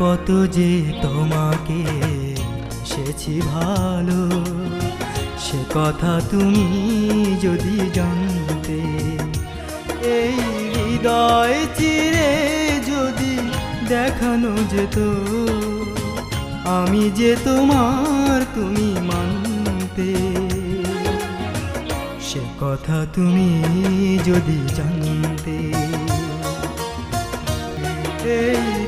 কত যে তোমাকে সেছি ভালো, সে কথা তুমি যদি জানতে, এই হৃদয় চিরে যদি দেখানো যেত, আমি যে তোমার তুমি মানতে, সে কথা তুমি যদি জানতে, এই